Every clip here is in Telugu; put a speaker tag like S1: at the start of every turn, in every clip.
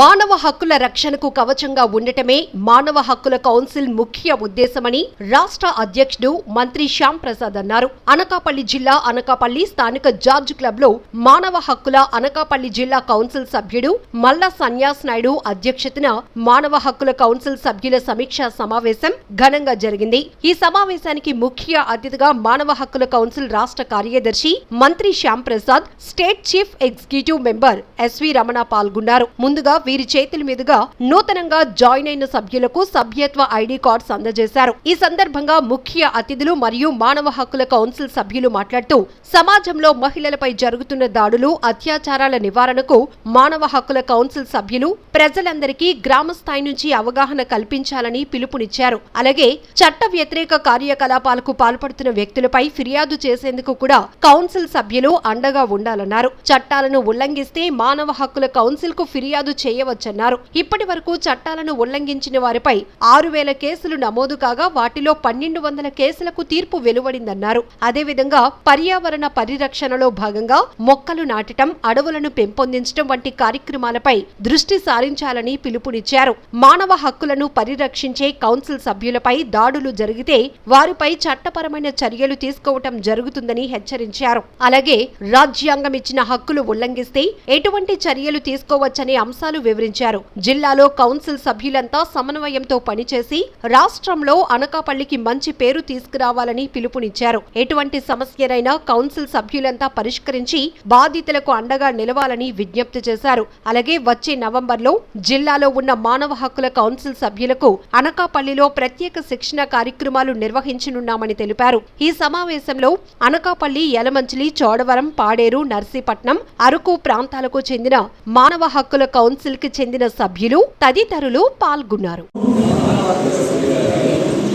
S1: మానవ హక్కుల రక్షణకు కవచంగా ఉండటమే మానవ హక్కుల కౌన్సిల్ ముఖ్య ఉద్దేశమని రాష్ట్ర అధ్యక్షుడు మంత్రి శ్యామ్ ప్రసాద్ అన్నారు. అనకాపల్లి జిల్లా అనకాపల్లి స్థానిక జార్జ్ క్లబ్లో మానవ హక్కుల అనకాపల్లి జిల్లా కౌన్సిల్ సభ్యుడు మల్ల సన్యాస్ నాయుడు అధ్యక్షతన మానవ హక్కుల కౌన్సిల్ సభ్యుల సమీక్షా సమావేశం ఘనంగా జరిగింది. ఈ సమావేశానికి ముఖ్య అతిథిగా మానవ హక్కుల కౌన్సిల్ రాష్ట్ర కార్యదర్శి Mantri Shyam Prasad state chief executive member SV Ramana పాల్గొన్నారు. ముందుగా వీరి చేతుల మీదుగా నూతనంగా జాయిన్ అయిన సభ్యులకు సభ్యత్వ ఐడి కార్డ్స్ అందజేశారు. ఈ సందర్భంగా ముఖ్య అతిథులు మరియు మానవ హక్కుల కౌన్సిల్ సభ్యులు మాట్లాడుతూ సమాజంలో మహిళలపై జరుగుతున్న దాడులు అత్యాచారాల నివారణకు మానవ హక్కుల కౌన్సిల్ సభ్యులు ప్రజలందరికీ గ్రామ స్థాయి నుంచి అవగాహన కల్పించాలని పిలుపునిచ్చారు. అలాగే చట్ట వ్యతిరేక కార్యకలాపాలకు పాల్పడుతున్న వ్యక్తులపై ఫిర్యాదు చేసేందుకు కూడా కౌన్సిల్ సభ్యులు అండగా ఉండాలన్నారు. చట్టాలను ఉల్లంఘిస్తే మానవ హక్కుల కౌన్సిల్కు ఫిర్యాదు చేయవచ్చన్నారు. ఇప్పటి వరకు చట్టాలను ఉల్లంఘించిన వారిపై ఆరు వేల కేసులు నమోదు కాగా వాటిలో పన్నెండు వందల కేసులకు తీర్పు వెలువడిందన్నారు. అదేవిధంగా పర్యావరణ పరిరక్షణలో భాగంగా మొక్కలు నాటడం అడవులను పెంపొందించడం వంటి కార్యక్రమాలపై దృష్టి సారించాలని పిలుపునిచ్చారు. మానవ హక్కులను పరిరక్షించే కౌన్సిల్ సభ్యులపై దాడులు జరిగితే వారిపై చట్టపరమైన చర్యలు తీసుకోవటం జరుగుతుందని హెచ్చరించారు. అలాగే రాజ్యాంగం ఇచ్చిన హక్కులు ఉల్లంఘిస్తే ఎటువంటి చర్యలు తీసుకోవచ్చనే అంశాలు వివరించారు. జిల్లాలో కౌన్సిల్ సభ్యులంతా సమన్వయంతో పనిచేసి రాష్ట్రంలో అనకాపల్లికి మంచి పేరు తీసుకురావాలని పిలుపునిచ్చారు. ఎటువంటి సమస్యనైనా కౌన్సిల్ సభ్యులంతా పరిష్కరించి బాధితులకు అండగా నిలవాలని విజ్ఞప్తి చేశారు. అలాగే వచ్చే నవంబర్లో జిల్లాలో ఉన్న మానవ హక్కుల కౌన్సిల్ సభ్యులకు అనకాపల్లిలో ప్రత్యేక శిక్షణ కార్యక్రమాలు నిర్వహించనున్నామని తెలిపారు. ఈ సమావేశంలో అనకాపల్లి యలమంచిలి చోడవరం పాడేరు నర్సీపట్నం అరకు ప్రాంతాలకు చెందిన మానవ హక్కుల కౌన్సిల్ కి చెందిన సభ్యులు తదితరులు పాల్గొన్నారు.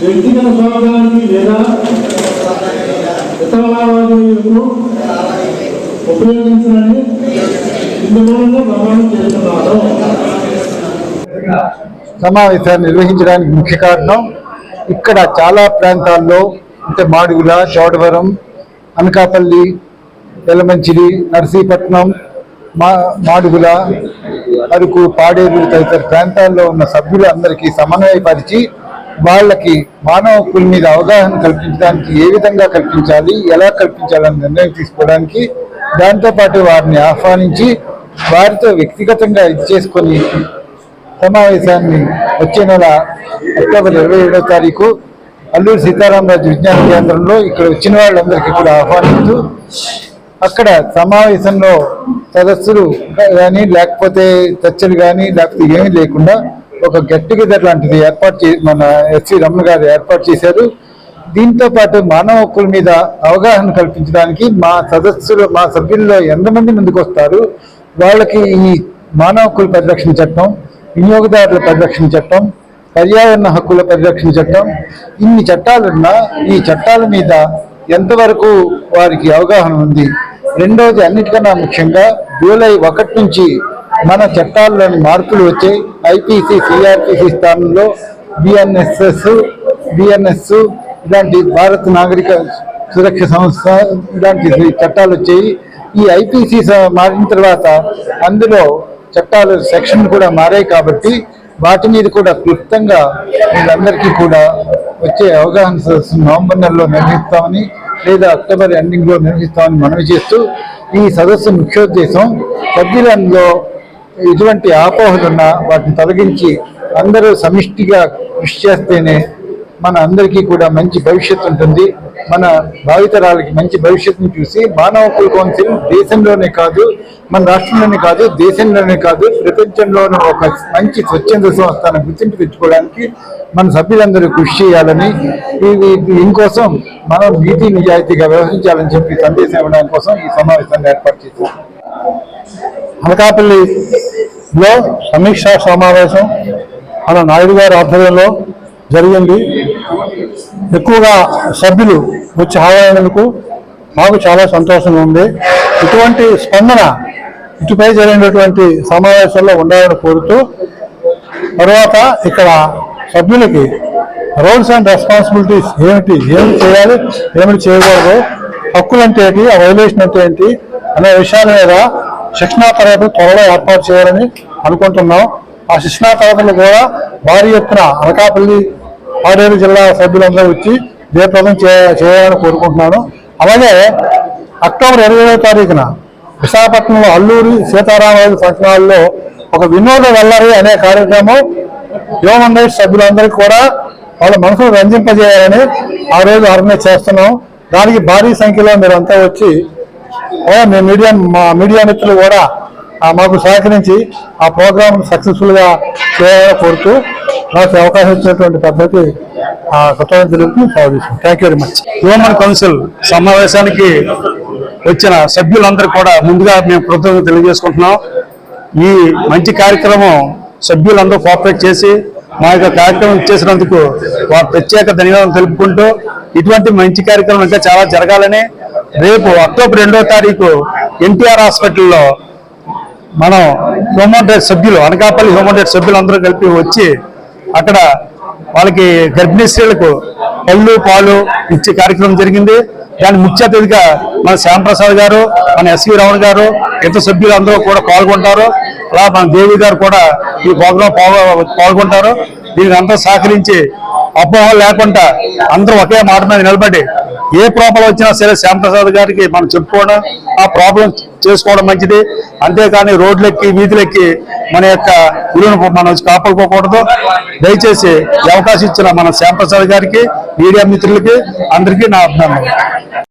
S2: వ్యక్తిగత స్వార్థానికి లేదా ఇతర లావాదేవీలకు ఉపయోగించాలని ఇందులో ప్రమాణం చేస్తున్నారు.
S3: సమావేశాన్ని నిర్వహించడానికి ముఖ్య కారణం ఇక్కడ చాలా ప్రాంతాల్లో అంటే మాడుగుల చోడవరం అనకాపల్లి ఎలమంచిలి నర్సీపట్నం మా మాడుగుల అరకు పాడేరు తదితర ప్రాంతాల్లో ఉన్న సభ్యులందరికీ సమన్వయపరిచి వాళ్ళకి మానవ హక్కుల మీద అవగాహన కల్పించడానికి ఏ విధంగా కల్పించాలి ఎలా కల్పించాలని నిర్ణయం తీసుకోవడానికి దాంతోపాటు వారిని ఆహ్వానించి వారితో వ్యక్తిగతంగా ఇది చేసుకొని సమావేశాన్ని వచ్చే నెల అక్టోబర్ ఇరవై ఏడవ తారీఖు అల్లూరు సీతారామరాజు విజ్ఞాన కేంద్రంలో ఇక్కడ వచ్చిన వాళ్ళందరికీ కూడా ఆహ్వానిస్తూ అక్కడ సమావేశంలో సదస్సులు కానీ లేకపోతే చర్చలు కానీ లేకపోతే ఏమీ లేకుండా ఒక గెట్ టుగెదర్ లాంటిది ఏర్పాటు చే మన ఎస్సీ రమణ గారు ఏర్పాటు చేశారు. దీంతో పాటు మానవ హక్కుల మీద అవగాహన కల్పించడానికి మా సదస్సులు మా సభ్యుల్లో ఎంతమంది ముందుకు వస్తారు వాళ్ళకి ఈ మానవ హక్కుల పరిరక్షణ చట్టం వినియోగదారుల పరిరక్షణ చట్టం పర్యావరణ హక్కుల పరిరక్షణ చట్టం ఇన్ని చట్టాలున్నా ఈ చట్టాల మీద ఎంతవరకు వారికి అవగాహన ఉంది? రెండవది అన్నిటికన్నా ముఖ్యంగా జూలై ఒకటి నుంచి మన చట్టాల్లోని మార్పులు వచ్చాయి ఐపీసీ సిఆర్పిసి స్థానంలో బిఎన్ఎస్ఎస్ బిఎన్ఎస్ ఇలాంటి భారత నాగరిక సురక్ష సంస్థ ఇలాంటి చట్టాలు వచ్చాయి. ఈ ఐపీసీ మారిన తర్వాత అందులో చట్టాలు సెక్షన్ కూడా మారాయి కాబట్టి వాటి మీద కూడా క్లుప్తంగా వీళ్ళందరికీ కూడా వచ్చే అవగాహన నవంబర్ నెలలో నిర్మిస్తామని లేదా అక్టోబర్ ఎండింగ్లో నిర్వహిస్తామని మనవి చేస్తూ ఈ సదస్సు ముఖ్యోద్దేశం సభ్యులంలో ఎటువంటి ఆపోహలున్నా వాటిని తొలగించి అందరూ సమిష్టిగా కృషి చేస్తేనే మన అందరికీ కూడా మంచి భవిష్యత్తు ఉంటుంది. మన భావితరాలకి మంచి భవిష్యత్తుని చూసి మానవ హక్కుల కౌన్సిల్ దేశంలోనే కాదు మన రాష్ట్రంలోనే కాదు దేశంలోనే కాదు ప్రపంచంలోనే ఒక మంచి స్వచ్ఛంద సంస్థను గుర్తింపు తెచ్చుకోవడానికి మన సభ్యులందరూ కృషి చేయాలని ఇంకోసం మనం నీతి నిజాయితీగా వ్యవహరించాలని చెప్పి సందేశం ఇవ్వడం కోసం ఈ సమావేశాన్ని ఏర్పాటు చేశాం.
S2: అనకాపల్లిలో సమీక్షా సమావేశం మన నాయుడు గారి ఆధ్వర్యంలో జరిగింది. ఎక్కువగా సభ్యులు వచ్చి హాజరైనందుకు మాకు చాలా సంతోషంగా ఉంది. ఇటువంటి స్పందన ఇటుపై జరిగినటువంటి సమావేశంలో ఉండాలని కోరుతూ తర్వాత ఇక్కడ సభ్యులకి రోల్స్ అండ్ రెస్పాన్సిబిలిటీస్ ఏమిటి ఏమి చేయాలి ఏమిటి చేయకూడదు హక్కులు అంటే ఏంటి ఆ వైలేషన్ అంటే ఏంటి అనే విషయాల మీద శిక్షణా తరగతులు త్వరలో ఏర్పాటు చేయాలని అనుకుంటున్నాం. ఆ శిక్షణా తరగతులు కూడా భారీ ఎత్తున అనకాపల్లి పాడేరు జిల్లా సభ్యులందరూ వచ్చి జయప్రదం చేయాలని కోరుకుంటున్నాను. అలాగే అక్టోబర్ ఇరవై తారీఖున విశాఖపట్నంలో అల్లూరి సీతారామరాజు పట్టణాల్లో ఒక వినోద వెల్లరి అనే కార్యక్రమం హ్యూమన్ రైట్స్ సభ్యులందరికీ కూడా వాళ్ళ మనసును రంజింపజేయాలని ఆ రోజు ఆర్గనైజ్ చేస్తున్నాం. దానికి భారీ సంఖ్యలో మీరంతా వచ్చి మీ మీడియా మా మీడియా మిత్రులు కూడా మాకు సహకరించి ఆ ప్రోగ్రామ్ సక్సెస్ఫుల్గా చేయాలని కోరుతూ నాకు అవకాశం ఇచ్చినటువంటి పద్ధతి కృతజ్ఞత తెలుపుతూ సెలవు thank you very much
S4: human council సమావేశానికి వచ్చిన సభ్యులందరూ కూడా ముందుగా మేము కృతజ్ఞత తెలియజేసుకుంటున్నాం. ఈ మంచి కార్యక్రమం సభ్యులందరూ కోఆపరేట్ చేసి మా యొక్క కార్యక్రమం చేసినందుకు వారు ప్రత్యేక ధన్యవాదాలు తెలుపుకుంటూ ఇటువంటి మంచి కార్యక్రమం ఇంకా చాలా జరగాలని రేపు అక్టోబర్ రెండో తారీఖు ఎన్టీఆర్ హాస్పిటల్లో మనం హ్యూమన్ రైట్స్ సభ్యులు అనకాపల్లి హ్యూమన్ రైట్స్ సభ్యులు అందరూ కలిపి వచ్చి అక్కడ వాళ్ళకి గర్భిణీ స్త్రీలకు పళ్ళు పాలు ఇచ్చే కార్యక్రమం జరిగింది. దాని ముఖ్య అతిథిగా మన శ్యాంప్రసాద్ గారు మన ఎస్వి రావణ్ గారు ఇతర సభ్యులు అందరూ కూడా పాల్గొంటారు. అలా మన దేవి గారు కూడా ఈ ప్రోగ్రాం పాల్గొ- పాల్గొంటారు. దీనికి అందరూ సహకరించి అపోహలు లేకుండా అందరూ ఒకే మాట మీద నిలబడి ఏ ప్రాబ్లం వచ్చినా సరే శ్యాంప్రసాద్ గారికి మనం చెప్పుకోవడం ఆ ప్రాబ్లం చేసుకోవడం మంచిది. అంతేకాని రోడ్లెక్కి వీధులెక్కి మన యొక్క విలువను మనం కాపాడుకోకూడదు. దయచేసి అవకాశం ఇచ్చిన మన శ్యాంప్రసాద్ గారికి మీడియా మిత్రులకి అందరికీ నా అభినందనలు.